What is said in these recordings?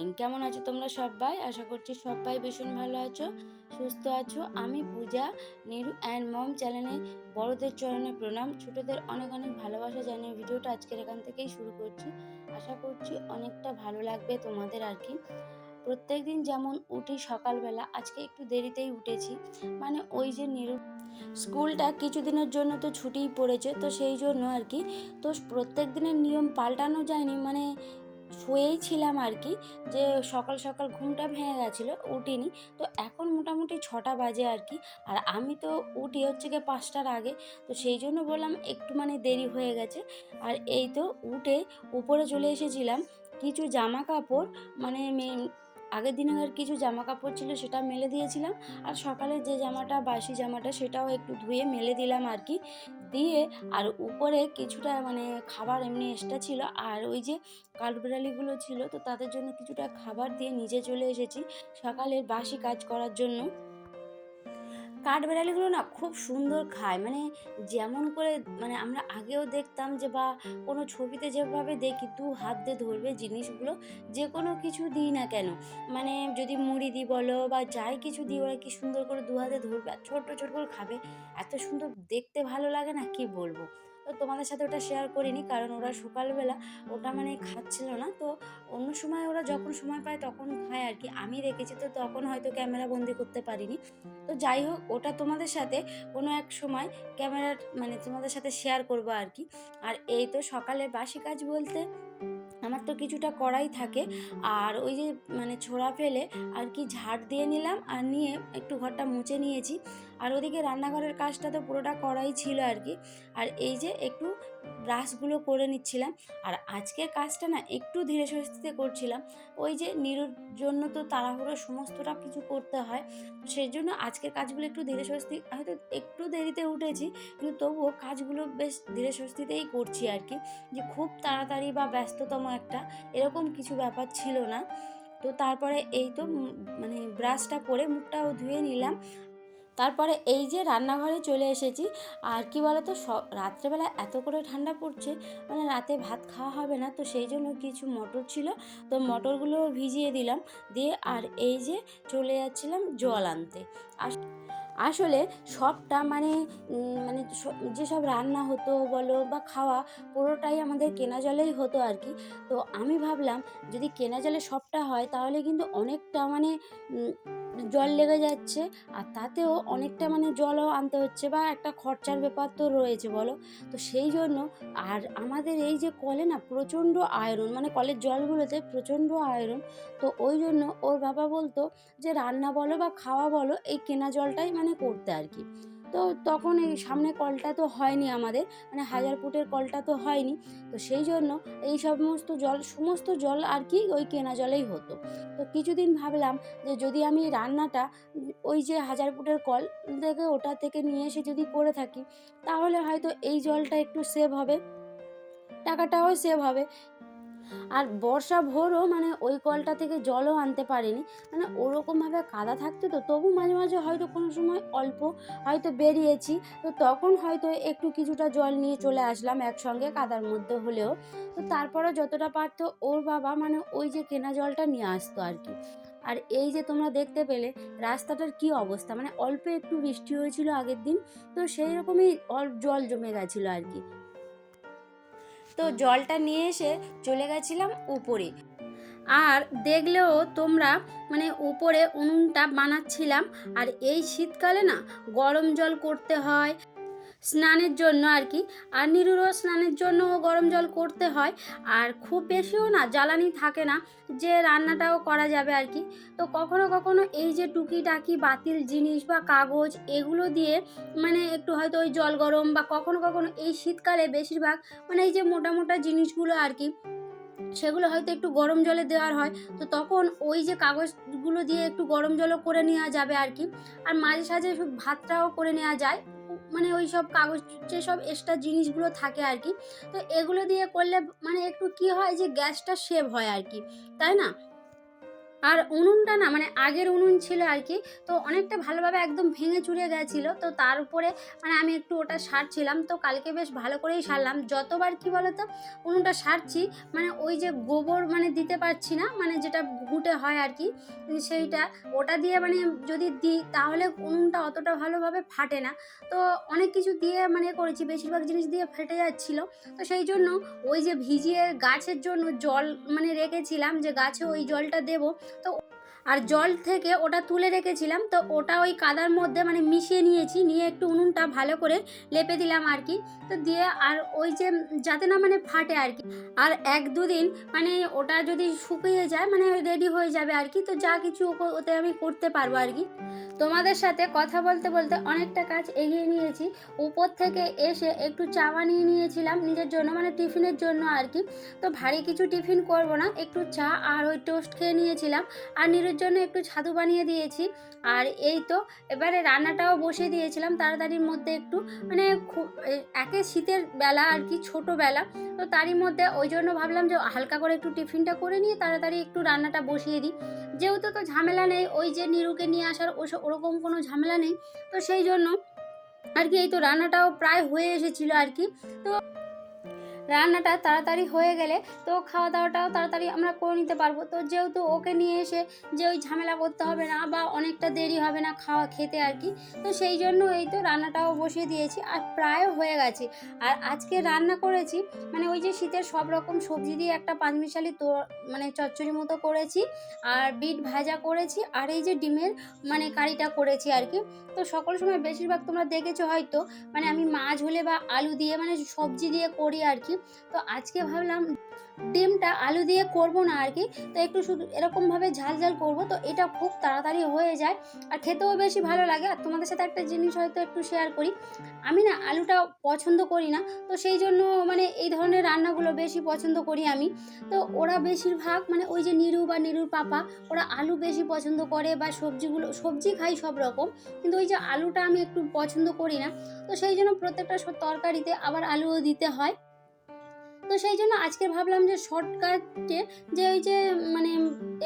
Morning কেমন আছো তোমরা সবাই? আশা করছি সবাই ভীষণ ভালো আছো, সুস্থ আছো। আমি পূজা নিরু অ্যান্ড মম চ্যানেলে বড়দের চরণে প্রণাম। ছোটদের অনেক অনেক ভালোবাসা জানিয়ে ভিডিওটা আজকের এখান থেকেই শুরু করছি। আশা করছি অনেকটা ভালো লাগবে তোমাদের আর কি। প্রত্যেক দিন যেমন উঠি সকালবেলা, আজকে একটু দেরিতেই উঠেছি। মানে ওই যে নিরু স্কুলটা কিছুদিনের জন্য তো ছুটিই পড়েছে, তো সেই জন্য আর কি। তো প্রত্যেক দিনের নিয়ম পাল্টানো যায়নি মানে শুয়েই ছিলাম আর কি, যে সকাল সকাল ঘুমটা ভেঙে গেছিল, উঠিনি। তো এখন মোটামুটি ছটা বাজে আর কি, আর আমি তো উঠি হচ্ছে গিয়ে পাঁচটার আগে। তো সেই জন্য বললাম একটু মানে দেরি হয়ে গেছে। আর এই তো উঠে উপরে চলে এসেছিলাম, কিছু জামা কাপড় মানে আগের দিনের কিছু জামা কাপড় ছিল সেটা মেলে দিয়েছিলাম। আর সকালে যে জামাটা, বাসি জামাটা সেটাও একটু ধুয়ে মেলে দিলাম আর কি। দিয়ে আর উপরে কিছুটা মানে খাবার এমনি এক্সট্রা ছিল। আর ওই যে কাঠবেড়ালিগুলো ছিল, তো তাদের জন্য কিছুটা খাবার দিয়ে নিজে চলে এসেছি সকালের বাসি কাজ করার জন্য। কাঠবেড়ালিগুলো না খুব সুন্দর খায়। মানে যেমন করে মানে আমরা আগেও দেখতাম যে বা কোনো ছবিতে যেভাবে দেখি দু হাত দিয়ে ধরবে জিনিসগুলো, যে কোনো কিছু দিই না কেন। মানে যদি মুড়ি দিই বলো বা যাই কিছু দিই, ওরা কি সুন্দর করে দু হাতে ধরবে? আর ছোট্ট ছোট করে খাবে? এত সুন্দর দেখতে ভালো লাগে না? কি বলব? তো তোমাদের সাথে ওটা শেয়ার করিনি, কারণ ওরা সকালবেলা ওটা মানে খাচ্ছিল না। তো অন্য সময় ওরা যখন সময় পায় তখন খায় আর কি। আমি রেখেছি তো তখন হয়তো ক্যামেরা বন্দি করতে পারিনি। তো যাই হোক, ওটা তোমাদের সাথে কোনো এক সময় ক্যামেরার মানে তোমাদের সাথে শেয়ার করব আর কি। আর এই তো সকালের বাসি কাজ বলতে আমার তো কিছুটা করাই থাকে। আর ওই যে মানে ছোড়া ফেলে আর কি ঝাড় দিয়ে নিলাম আর নিয়ে একটু ঘরটা মুছে নিয়েছি। আর ওদিকে রান্নাঘরের কাজটা তো পুরোটা করাই ছিল আর কি। আর এই যে একটু ব্রাশগুলো করে নিচ্ছিলাম। আর আজকের কাজটা না একটু ধীরে সুস্থিতে করছিলাম। ওই যে নিরুর জন্য তো তাড়াহুড়ো সমস্তটা কিছু করতে হয়। সেই জন্য আজকের কাজগুলো একটু ধীরে সুস্থি, হয়তো একটু দেরিতে উঠেছি, কিন্তু তবুও কাজগুলো বেশ ধীরে সুস্থিতেই করছি আর কি। যে খুব তাড়াতাড়ি বা ব্যস্ততম একটা এরকম কিছু ব্যাপার ছিল না। তো তারপরে এই তো মানে ব্রাশটা করে মুখটাও ধুয়ে নিলাম। তারপরে এই যে রান্নাঘরে চলে এসেছি। আর কি বলতো সব রাত্রেবেলা এত করে ঠান্ডা পড়ছে মানে রাতে ভাত খাওয়া হবে না, তো সেই জন্য কিছু মটর ছিল। তো মটরগুলো ভিজিয়ে দিলাম, দিয়ে আর এই যে চলে যাচ্ছিলাম জল আনতে। আস- আসলে সবটা মানে মানে যেসব রান্না হতো বলো বা খাওয়া পুরোটাই আমাদের কেনা জলেই হতো আর কি। তো আমি ভাবলাম যদি কেনা জলে সবটা হয় তাহলে কিন্তু অনেকটা মানে জল লেগে যাচ্ছে আর তাতেও অনেকটা মানে জলও আনতে হচ্ছে বা একটা খরচার ব্যাপার তো রয়েছে বলো। তো সেই জন্য আর আমাদের এই যে কলে না প্রচণ্ড আয়রন মানে কলের জলগুলোতে প্রচণ্ড আয়রন, তো ওই জন্য ওর বাবা বলতো যে রান্না বলো বা খাওয়া বলো এই কেনা জলটাই মানে করতে আর কি। তো তখন এই সামনে কলটা তো হয়নি আমাদের মানে হাজার ফুটের কলটা তো হয়নি। তো সেই জন্য এই সমস্ত জল সমস্ত জল আর কি ওই কেনা জলেই হতো। তো কিছুদিন ভাবলাম যে যদি আমি রান্নাটা ওই যে হাজার ফুটের কল থেকে, ওটা থেকে নিয়ে এসে যদি করে থাকি, তাহলে হয়তো এই জলটা একটু সেভ হবে, টাকাটাও সেভ হবে। আর বর্ষা ভোরও মানে ওই কলটা থেকে জলও আনতে পারিনি। মানে ওরকমভাবে কাদা থাকতো তো, তবু মাঝে মাঝে হয়তো কোনো সময় অল্প হয়তো বেরিয়েছি। তো তখন হয়তো একটু কিছুটা জল নিয়ে চলে আসলাম একসঙ্গে কাদার মধ্যে হলেও। তো তারপরে যতটা পারতো ওর বাবা মানে ওই যে কেনা জলটা নিয়ে আসতো আর কি। আর এই যে তোমরা দেখতে পেলে রাস্তাটার কি অবস্থা? মানে অল্প একটু বৃষ্টি হয়েছিল আগের দিন, তো সেই রকমই অল্প জল জমে গেছিল আর কি। তো জলটা নিয়ে এসে চলে গেছিলাম উপরে। আর দেখলেও তোমরা মানে উপরে উনুনটা বানাচ্ছিলাম। আর এই শীতকালে না গরম জল করতে হয় স্নানের জন্য আর কি। আর নিরুরও স্নানের জন্য গরম জল করতে হয়। আর খুব বেশিও না, জ্বালানি থাকে না যে রান্নাটাও করা যাবে আর কি। তো কখনো কখনো এই যে টুকিটাকি বাতিল জিনিস বা কাগজ এগুলো দিয়ে মানে একটু হয়তো ওই জল গরম বা কখনো কখনো এই শীতকালে বেশিরভাগ মানে এই যে মোটা মোটা জিনিসগুলো আর কি, সেগুলো হয়তো একটু গরম জলে দেওয়ার হয়। তো তখন ওই যে কাগজগুলো দিয়ে একটু গরম জলও করে নেওয়া যাবে আর কি। আর মাঝে সাঝে ভাতটাও করে নেওয়া যায়। মানে ওই সব কাগজ যেসব এক্সট্রা জিনিসগুলো থাকে আর কি, তো এগুলো দিয়ে করলে মানে একটু কি হয় যে গ্যাসটা সেভ হয় আর কি, তাই না? আর উনুনটা না মানে আগের উনুন ছিল আর কি, তো অনেকটা ভালোভাবে একদম ভেঙে চুরে গেছিল, তো তার উপরে মানে আমি একটু ওটা সারছিলাম, তো কালকে বেশ ভালো করেই সারলাম। যতবার কি বলতো, উনুনটা সারছি মানে ওই যে গোবর মানে দিতে পারছি না মানে যেটা ঘুঁটে হয় আর কি, সেইটা, ওটা দিয়ে মানে যদি দিই, তাহলে উনুনটা অতটা ভালোভাবে ফাটে না। তো অনেক কিছু দিয়ে মানে করেছি, বেশিরভাগ জিনিস দিয়ে ফেটে যাচ্ছিল, তো সেই জন্য ওই যে ভিজিয়ে গাছের জন্য জল মানে রেখেছিলাম, যে গাছে ওই জলটা দেবো তো আর জল থেকে ওটা তুলে রেখেছিলাম, তো ওটা ওই কাদার মধ্যে মানে মিশিয়ে নিয়েছি, নিয়ে একটু উনুনটা ভালো করে লেপে দিলাম আর কি। তো দিয়ে আর ওই যে যাতে না মানে ফাটে আর কি। আর এক দুদিন মানে ওটা যদি শুকিয়ে যায় মানে রেডি হয়ে যাবে আর কি, তো যা কিছু ওতে আমি করতে পারব আর কি। তোমাদের সাথে কথা বলতে বলতে অনেকটা কাজ এগিয়ে নিয়েছি। উপর থেকে এসে একটু চা বানিয়ে নিয়েছিলাম নিজের জন্য মানে টিফিনের জন্য আর কি। তো ভারী কিছু টিফিন করব না, একটু চা আর ওই টোস্ট খেয়ে নিয়েছিলাম। আর নিরুর জন্য একটু ছাতু বানিয়ে দিয়েছি। আর এই তো, এবারে রান্নাটাও বসিয়ে দিয়েছিলাম তাড়াতাড়ির মধ্যে একটু। মানে খুব একে শীতের বেলা আর কি ছোটোবেলা। তো তারই মধ্যে ওই জন্য ভাবলাম যে হালকা করে একটু টিফিনটা করে নিয়ে তাড়াতাড়ি একটু রান্নাটা বসিয়ে দিই। যেহেতু তো ঝামেলা নেই, ওই যে নিরুকে নিয়ে আসার ওসব ওরকম কোনো ঝামেলা নেই। তো সেই জন্য আর কি এই তো রান্নাটাও প্রায় হয়ে এসেছিল আর কি। তো রান্নাটা তাড়াতাড়ি হয়ে গেলে তো খাওয়া দাওয়াটাও তাড়াতাড়ি আমরা করে নিতে পারব। তো যেহেতু ওকে নিয়ে এসে যে ওই ঝামেলা করতে হবে না বা অনেকটা দেরি হবে না খাওয়া খেতে আর কি, তো সেই জন্য এই তো রান্নাটাও বসিয়ে দিয়েছি আর প্রায় হয়ে গেছে। আর আজকে রান্না করেছি মানে ওই যে শীতের সব রকম সবজি দিয়ে একটা পাঁচমিশালি তো মানে চচ্চড়ি মতো করেছি আর বিট ভাজা করেছি আর এই যে ডিমের মানে কারিটা করেছি আর কি। তো সকল সময় বেশিরভাগ তোমরা দেখেছ হয়তো মানে আমি মাছ হলে বা আলু দিয়ে মানে সবজি দিয়ে করি আর কি। তো আজকে ভাবলাম ডিমটা আলু দিয়ে করব না আর কি। তো একটু শুধু এরকমভাবে ঝাল ঝাল করব। তো এটা খুব তাড়াতাড়ি হয়ে যায় আর খেতেও বেশি ভালো লাগে। আর তোমাদের সাথে একটা জিনিস হয়তো একটু শেয়ার করি। আমি না আলুটা পছন্দ করি না। তো সেই জন্য মানে এই ধরনের রান্নাগুলো বেশি পছন্দ করি আমি। তো ওরা বেশিরভাগ মানে ওই যে নিরু বা নিরুর পাপা, ওরা আলু বেশি পছন্দ করে বা সবজিগুলো, সবজি খাই সব রকম। কিন্তু ওই যে আলুটা আমি একটু পছন্দ করি না। তো সেই জন্য প্রত্যেকটা তরকারিতে আবার আলুও দিতে হয়। তো সেই জন্য আজকে ভাবলাম যে শর্টকাটে যে ওই যে মানে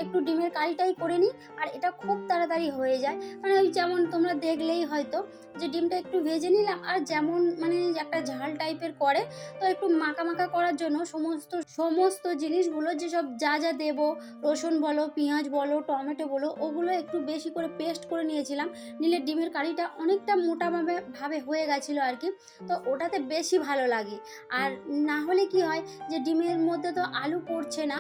একটু ডিমের কারিটাই করে নিই, আর এটা খুব তাড়াতাড়ি হয়ে যায়। মানে ওই যেমন তোমরা দেখলেই হয়তো যে ডিমটা একটু ভেজে নিলাম, আর যেমন মানে একটা ঝাল টাইপের করে, তো একটু মাখা মাখা করার জন্য সমস্ত সমস্ত জিনিসগুলো যেসব যা যা দেবো, রসুন বলো, পেঁয়াজ বলো, টমেটো বলো, ওগুলো একটু বেশি করে পেস্ট করে নিয়েছিলাম, নিলে ডিমের কারিটা অনেকটা মোটাভাবে, ভাবে হয়ে গেছিল আর কি, তো ওটাতে বেশি ভালো লাগে। আর না হলে কি হয় যে ডিমের মধ্যে তো আলু পড়ছে না।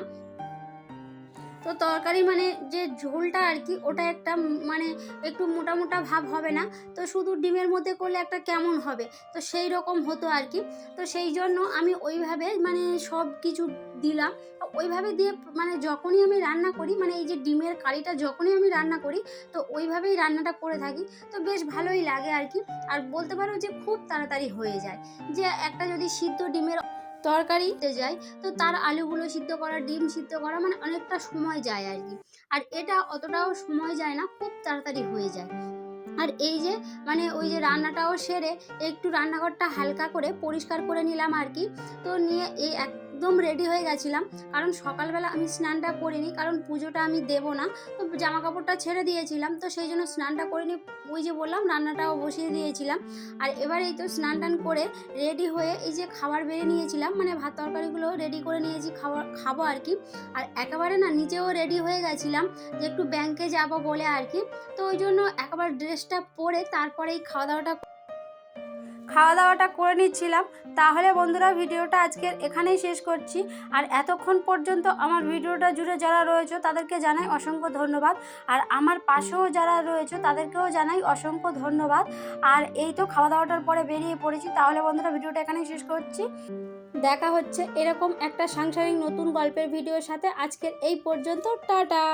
তো তরকারি মানে যে ঝোলটা আর কি, ওটা একটা মানে একটু মোটা মোটা ভাব হবে না। তো শুধু ডিমের মধ্যে করলে একটা কেমন হবে? তো সেই রকম হতো আর কি। তো সেই জন্য আমি ওইভাবে মানে সব কিছু দিলাম। ওইভাবে দিয়ে মানে যখনই আমি রান্না করি মানে এই যে ডিমের কারিটা যখনই আমি রান্না করি, তো ওইভাবেই রান্নাটা করে থাকি। তো বেশ ভালোই লাগে আর কি। আর বলতে পারো যে খুব তাড়াতাড়ি হয়ে যায়। যে একটা যদি সিদ্ধ ডিমের তরকারিতে যায়, তো তার আলুগুলো সিদ্ধ করা, ডিম সিদ্ধ করা মানে অনেকটা সময় যায় আর কি। আর এটা অতটাও সময় যায় না, খুব তাড়াতাড়ি হয়ে যায়। আর এই যে মানে ওই যে রান্নাটাও সেরে একটু রান্নাঘরটা হালকা করে পরিষ্কার করে নিলাম আর কি। তো নিয়ে এই একদম রেডি হয়ে গেছিলাম। কারণ সকালবেলা আমি স্নানটা করিনি, কারণ পুজোটা আমি দেবো না। তো জামা কাপড়টা ছেড়ে দিয়েছিলাম, তো সেই জন্য স্নানটা করিনি। ওই যে বললাম, রান্নাটাও বসিয়ে দিয়েছিলাম। আর এবার এই তো স্নান টান করে রেডি হয়ে এই যে খাবার বেড়ে নিয়েছিলাম মানে ভাত তরকারিগুলো রেডি করে নিয়েছি খাবার খাব আর কি। আর একেবারে না নিজেও রেডি হয়ে গেছিলাম যে একটু ব্যাংকে যাব বলে আর কি। তো ওই জন্য একবার ড্রেসটা পরে তারপরেই খাওয়া দাওয়াটা খাওয়া দাওয়াটা করে নিচ্ছিলাম। তাহলে বন্ধুরা, ভিডিওটা আজকের এখানেই শেষ করছি। আর এতক্ষণ পর্যন্ত আমার ভিডিওটা জুড়ে যারা রয়েছে, তাদেরকে জানাই অসংখ্য ধন্যবাদ। আর আমার পাশেও যারা রয়েছে, তাদেরকেও জানাই অসংখ্য ধন্যবাদ। আর এই তো খাওয়া দাওয়াটার পরে বেরিয়ে পড়েছি। তাহলে বন্ধুরা, ভিডিওটা এখানেই শেষ করছি। দেখা হচ্ছে এরকম একটা সাংসারিক নতুন গল্পের ভিডিওর সাথে। আজকের এই পর্যন্ত, টাটা!